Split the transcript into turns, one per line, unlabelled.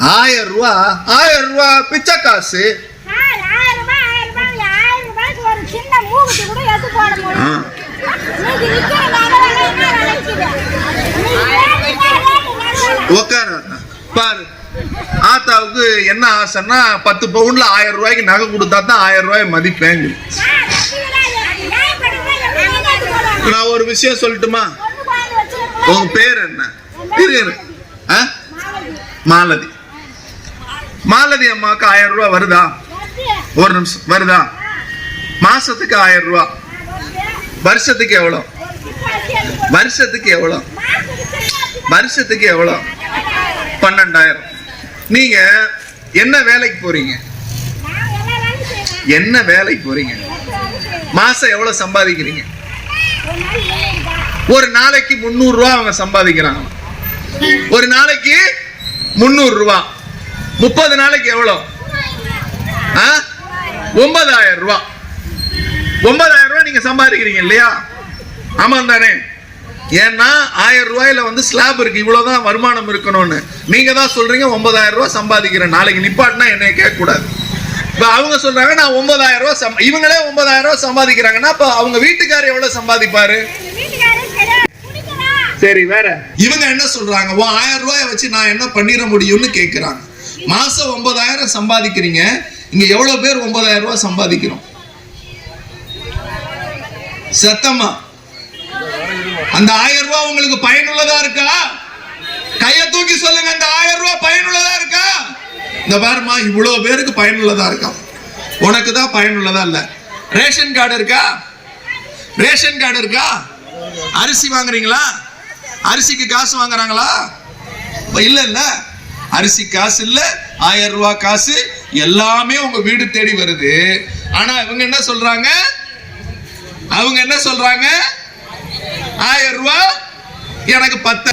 ஆயிரம் ரூபா ஆயிரம் ரூபா பிச்சை காசு. உக்கார. பாரு. ஆத்தாவுக்கு என்ன ஆசைன்னா பத்து பவுன்ல ஆயிரம் ரூபாய்க்கு நகை கொடுத்தா தான் ஆயிரம் ரூபாய் மதிப்பேங்க நான் ஒரு விஷயம் சொல்லட்டுமா? உங்க பேர் என்ன? மாலதி. மாலதி அம்மாவுக்கு ஆயிரம் ரூபாய் வருதா? ஒரு நிமிஷம் வருதா? மாசத்துக்கு ஆயிரம் ரூபாய் வருஷத்துக்கு எவ்வளோ? வருஷத்துக்கு எவ்வளோ? வருஷத்துக்கு எவ்வளோ? பன்னெண்டாயிரம். நீங்க என்ன வேலைக்கு போறீங்க? என்ன வேலைக்கு போறீங்க? மாசம் எவ்வளவு சம்பாதிக்கிறீங்க? ஒரு நாளைக்கு முந்நூறு ரூபா அவங்க சம்பாதிக்கிறாங்க. ஒரு நாளைக்கு முந்நூறு ரூபா. முப்பது நாளைக்கு எவ்வளோ? ஆ? ஒன்பதாயிரம் ரூபா. ஒன்பதாயிரம் ரூபாய் நீங்க சம்பாதிக்கிறீங்க இல்லையா? ஆமாம் தானே. ஏன்னா ஆயிரம் ரூபாயில வந்து ஸ்லாப் இருக்கு இவ்வளவுதான் வருமானம் இருக்கணும்னு. நீங்க தான் சொல்றீங்க ஒன்பதாயிரம் ரூபாய் சம்பாதிக்கிறேன். நாளைக்கு நிப்பாட்டினா என்னைய கேட்க கூடாது அவங்க சொல்றாங்க நான் ஒன்பதாயிரம் ரூபாய் சம்- இவங்களே ஒன்பதாயிரம் ரூபாய் சம்பாதிக்கிறாங்கன்னா அப்போ அவங்க வீட்டுக்காரர் எவ்வளவு சம்பாதிப்பாரு? சரி வேற. இவங்க என்ன சொல்றாங்க ஓ ஆயிரம் ரூபாயை வச்சு நான் என்ன பண்ணிட முடியும்னு கேட்குறாங்க மாசம் ஒன்பதாயிரம் சம்பாதிக்கிறீங்க. இங்க எவ்வளவு பேர் ஒன்பதாயிரம் ரூபாய் சம்பாதிக்கிறோம்? சத்தமா அந்த ஆயிரம் ரூபாய் உங்களுக்கு பயனுள்ளதா இருக்கா? கைய தூக்கி சொல்லுங்க அந்த ஆயிரம் ரூபாய் பயனுள்ளதா இருக்கா? இந்த பாருமா இவ்வளவு பேருக்கு பயனுள்ளதா இருக்கா? உனக்கு தான் பயனுள்ளதா இல்ல. ரேஷன் கார்டு இருக்கா? ரேஷன் கார்டு இருக்கா? அரிசி வாங்குறீங்களா? அரிசிக்கு காசு வாங்குறாங்களா? இல்ல இல்ல. அரிசி காசு இல்ல ஆயிரம் ரூபாய் காசு எல்லாமே உங்க வீடு தேடி வருது. ஆனா இவங்க என்ன சொல்றாங்க? அவங்க என்ன சொல்றாங்க? ஆயிரம் ரூபாய் எனக்கு பத்து